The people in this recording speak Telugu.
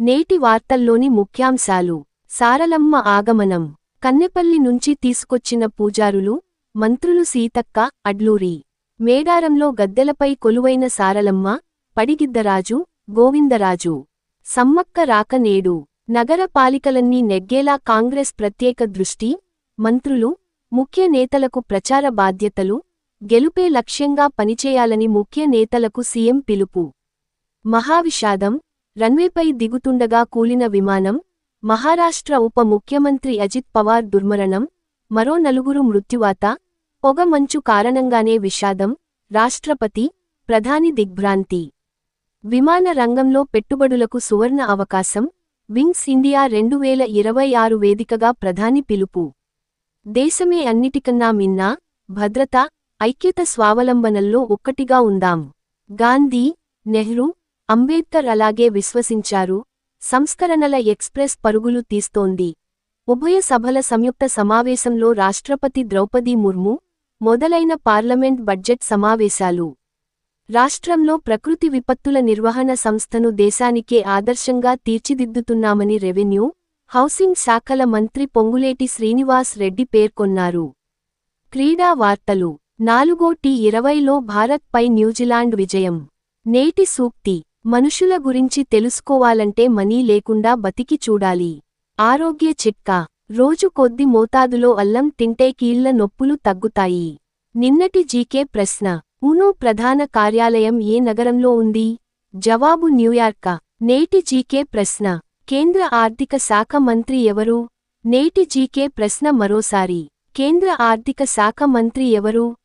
నేటి వార్తల్లోని ముఖ్యాంశాలు. సారలమ్మ ఆగమనం. కన్నెపల్లి నుంచి తీసుకొచ్చిన పూజారులు మంత్రులు సీతక్క అడ్లూరి. మేడారంలో గద్దెలపై కొలువైన సారలమ్మ పడిగిద్దరాజు గోవిందరాజు. సమ్మక్క రాక నేడు. నగరపాలికలన్నీ నెగ్గేలా కాంగ్రెస్ ప్రత్యేక దృష్టి మంత్రులు ముఖ్య నేతలకు ప్రచార బాధ్యతలు గెలుపే లక్ష్యంగా పనిచేయాలని ముఖ్య నేతలకు సీఎం పిలుపు. మహావిషాదం. రన్వేపై దిగుతుండగా కూలిన విమానం మహారాష్ట్ర ఉప ముఖ్యమంత్రి అజిత్ పవార్ దుర్మరణం మరో నలుగురు మృత్యువాత పొగ మంచు కారణంగానే విషాదం రాష్ట్రపతి ప్రధాని దిగ్భ్రాంతి. విమాన రంగంలో పెట్టుబడులకు సువర్ణ అవకాశం వింగ్స్ ఇండియా రెండు వేల ఇరవై ఆరు వేదికగా ప్రధాని పిలుపు. దేశమే అన్నిటికన్నా మిన్నా భద్రత ఐక్యత స్వావలంబనల్లో ఒక్కటిగా ఉందాం. గాంధీ నెహ్రూ అంబేద్కర్ అలాగే విశ్వసించారు. సంస్కరణల ఎక్స్ప్రెస్ పరుగులు తీస్తోంది. ఉభయ సభల సంయుక్త సమావేశంలో రాష్ట్రపతి ద్రౌపది ముర్ము మొదలైన పార్లమెంట్ బడ్జెట్ సమావేశాలు. రాష్ట్రంలో ప్రకృతి విపత్తుల నిర్వహణ సంస్థను దేశానికే ఆదర్శంగా తీర్చిదిద్దుతున్నామని రెవెన్యూ హౌసింగ్ శాఖల మంత్రి పొంగులేటి శ్రీనివాస్ రెడ్డి పేర్కొన్నారు. క్రీడా వార్తలు. నాలుగో టీ ఇరవైలో భారత్పై న్యూజిలాండ్ విజయం. నేటి సూక్తి. మనుషుల గురించి తెలుసుకోవాలంటే మనీ లేకుండా బతికి చూడాలి. ఆరోగ్య చిట్కా. రోజు కొద్ది మోతాదులో అల్లం తింటే కీళ్ళ నొప్పులు తగ్గుతాయి. నిన్నటి జీకే ప్రశ్న. ఉనో ప్రధాన కార్యాలయం ఏ నగరంలో ఉంది? జవాబు న్యూయార్క. నేటి జీకే ప్రశ్న. కేంద్ర ఆర్థిక శాఖ మంత్రి ఎవరు? నేటి జీకే ప్రశ్న మరోసారి. కేంద్ర ఆర్థిక శాఖ మంత్రి ఎవరు?